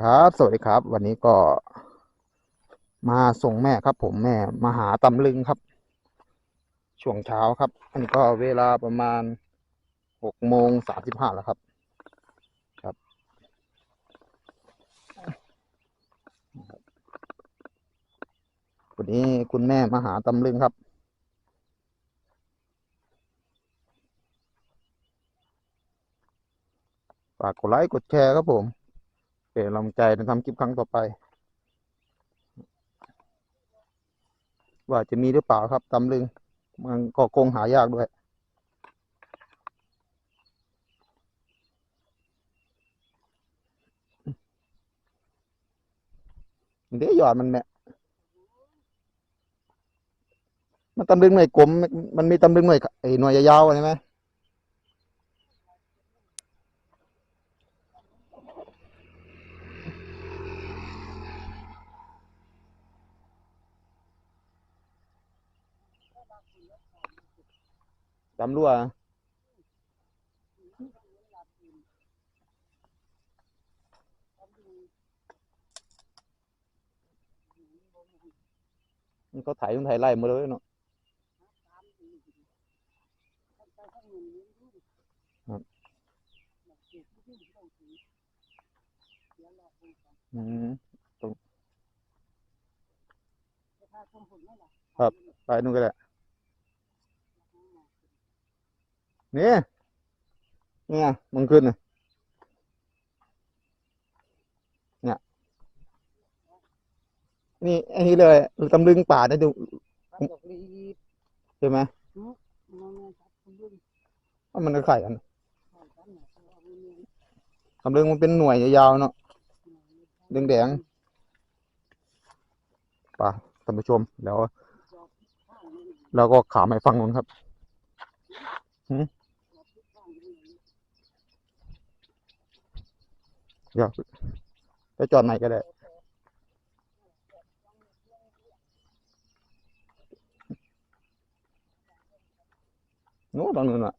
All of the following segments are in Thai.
ครับ สวัสดีครับ วันนี้ก็ มาส่งแม่ครับผมแม่มาหาตำลึงครับ ช่วงเช้าครับ อันนี้ก็เวลาประมาณหกโมงสามสิบห้าแล้วครับ ครับ วันนี้คุณแม่มาหาตำลึงครับฝากกดไลค์กดแชร์ครับผม เป็นกำลังใจในทำคลิปครั้งต่อไป ว่าจะมีหรือเปล่าครับตำลึงมันก็คงหายากด้วยเดี๋ยวหยอดมันแม่มันตำลึงหน่วยกลมมันมีตำลึงหน่วยไอ้หน่วยยาวๆใช่ไหม ตำรั่วมันเขาไถมันไถไล่หมาเลยเนาะครับอืมตรงครับ ไปนู่นก็ได้ นี่เนี่ยมันขึ้นนะเนี่ยนี่ไอ้นี่เลยตำลึงป่านะดูตัดดอกลีบใช่ไหมมันไม่ตัดคุณลุงว่ามันก็ไข่กันใส่กันนะเพรว่ามันมีตำลึงมันเป็นหน่วยยาวๆเนาะแดงๆป่ะท่านผู้ชมแล้วเราก็ขามให้ฟังนู้นครับหืม เดี๋ยวไปจอดไหนก็ได้โน้ตรงนู้นอะ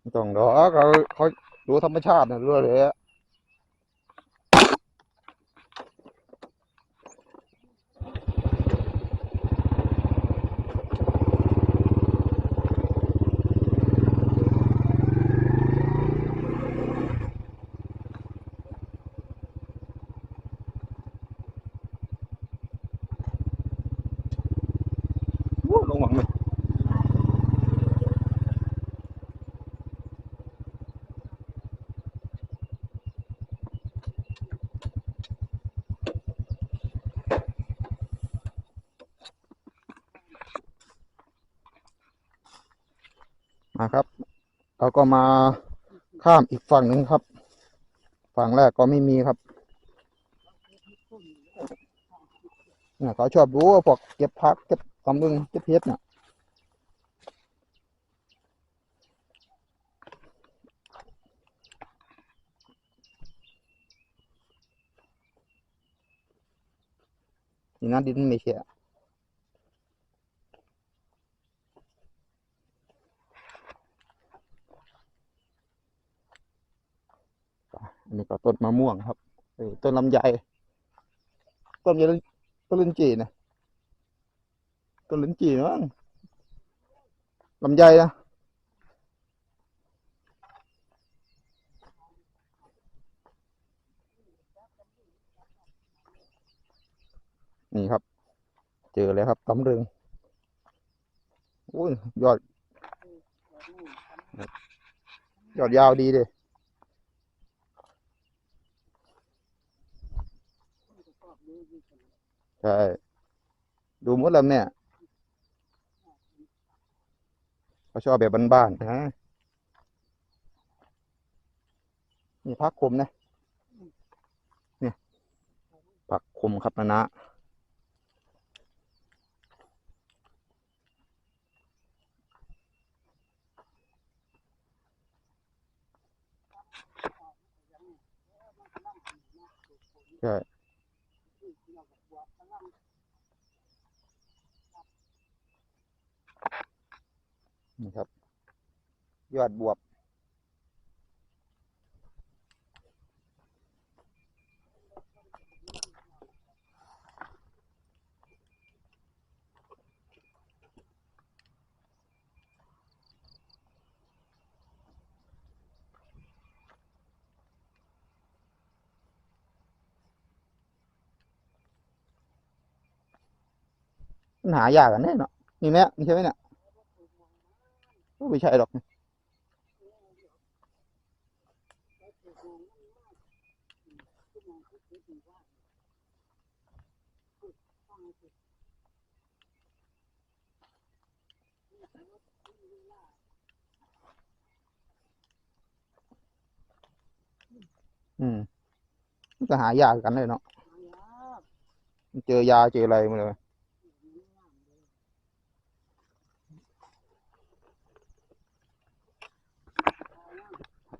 ไม่ต้องดอกเขาเขาดูธรรมชาตินะรู้เลย มาครับ เราก็มาข้ามอีกฝั่งหนึ่งครับ ฝั่งแรกก็ไม่มีครับเนี่ยเขาชอบรู้ว่าพวกเก็บพักเก็บตำลึงเก็บเพชรเนี่ยนี่นะดินไม่เชื่อันนี้ก็ต้น ม่วงครับต้นลำไยต้นลำไยต้นลิ้นจี่นะต้นลิ้นจี่มั้งลำไยนะนี่ครับ เจอเลยครับตำลึงอุ้ยยอด ยอดยาวดีเลย ใช่ ดูมดล้วเนี่ยเขาชอบแบบบ้านๆนะนี่พักคมนะเนี่ยผักคมครับนะนะใช่ นี่ครับ ยอดบวบ มันหายากกันแน่เนาะนี่แม่นี่ใช่ไหมเนี่ย โอ้ไม่ใช่หรอกอืมมันก็หายากกันเลยเนาะมันเจอยาเจออะไรมาเลย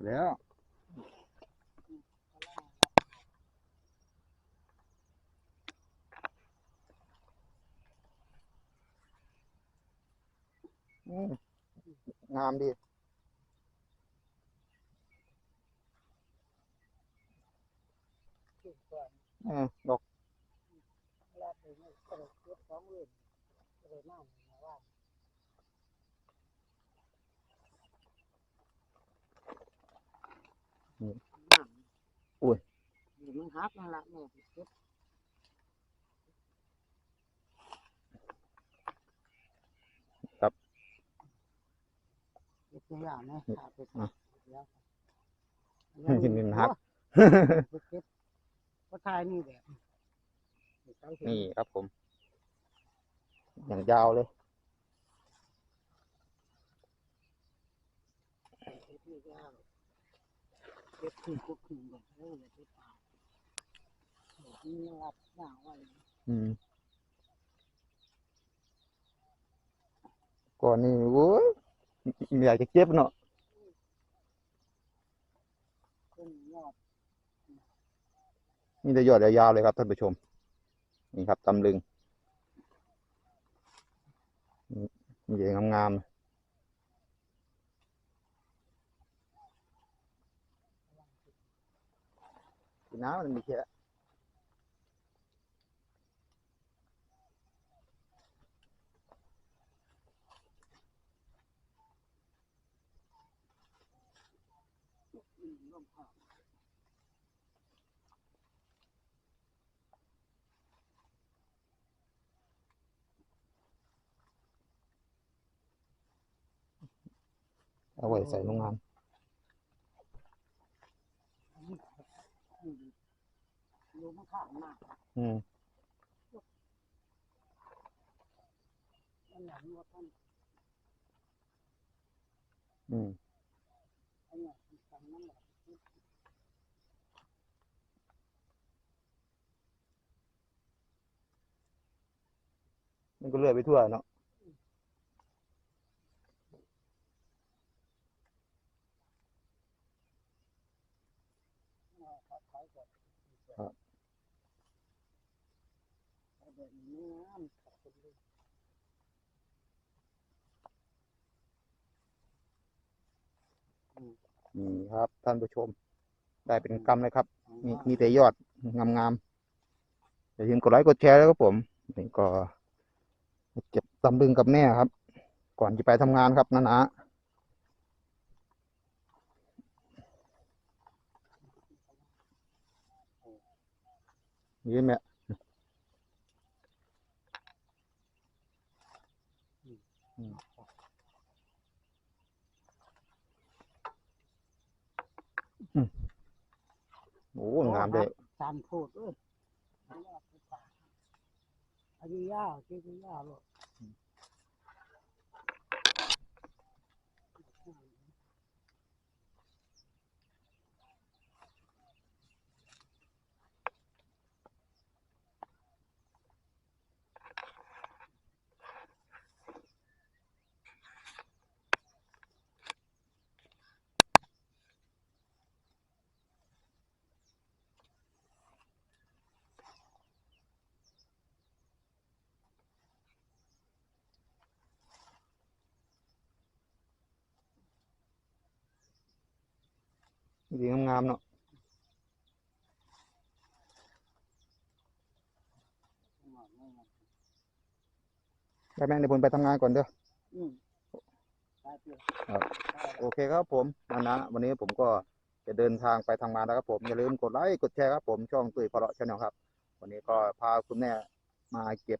แล้วอืมงามดีเออดอกลาไปไม่ก็เลยเก็บของเล่นก็เลยมาว่า มันหักนั่นละแม่เก็บเก็บตัวอย่างนะขาดไปแล้วที่มันหัก เก็บก็ทายนี่แหละนี่ครับผม อย่างยาวเลย เก็บนี่ยาวเก็บขึ้นก็ขึ้นแบบเออเก็บเอานี่รับหน้าไว้อืมก่อนนี่โว้ยอยากจะเก็บเนาะขึ้นยอดมีแต่ยอดยาวๆเลยครับท่านผู้ชม นี่ครับตำลึงนี่มีแต่งามๆน้ำมันมีแค่ เอาไว้ใส่โรงงานดูมันข้างหน้าอืมมันหลังว่าท่านอืมไอ้เนี่ยสั่งนั่นแหละมันก็เลื่อยไปทั่วเนาะ เขาขายก่อน แบบนี้น้ำขอบคุณเลยนี่ครับท่านผู้ชม ได้เป็นกำเลยครับมีมีแต่ยอดงามๆอย่าลืมกดไลค์กดแชร์แล้วครับผมนี่ก็เก็บตำลึงกับแม่ครับ ก่อนจะไปทำงานครับนะนะนี่แม่ โอ้งามเลยสามพูดเอ้ยอายุยาวอายุยาวหรอ ดีงามๆเนาะงอกไม่งอกได้แม่งเดี๋ยวผมไปทำงานก่อนเด้ออืมได้เปลือกครับได้โอเคครับผมวันนะวันนี้ผมก็จะเดินทางไปทำงานแล้วครับผมอย่าลืมกดไลค์กดแชร์ครับผมช่องตุ้ยพอเลาะชาแนลครับ วันนี้ก็พาคุณแม่มาเก็บ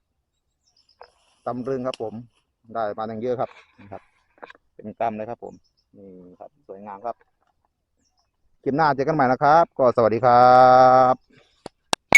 ตำลึงครับผมได้มาตั้งเยอะครับนะครับ เป็นกำเลยครับผมนี่ครับ สวยงามครับ คลิปหน้าเจอกันใหม่นะครับ ก็สวัสดีครับ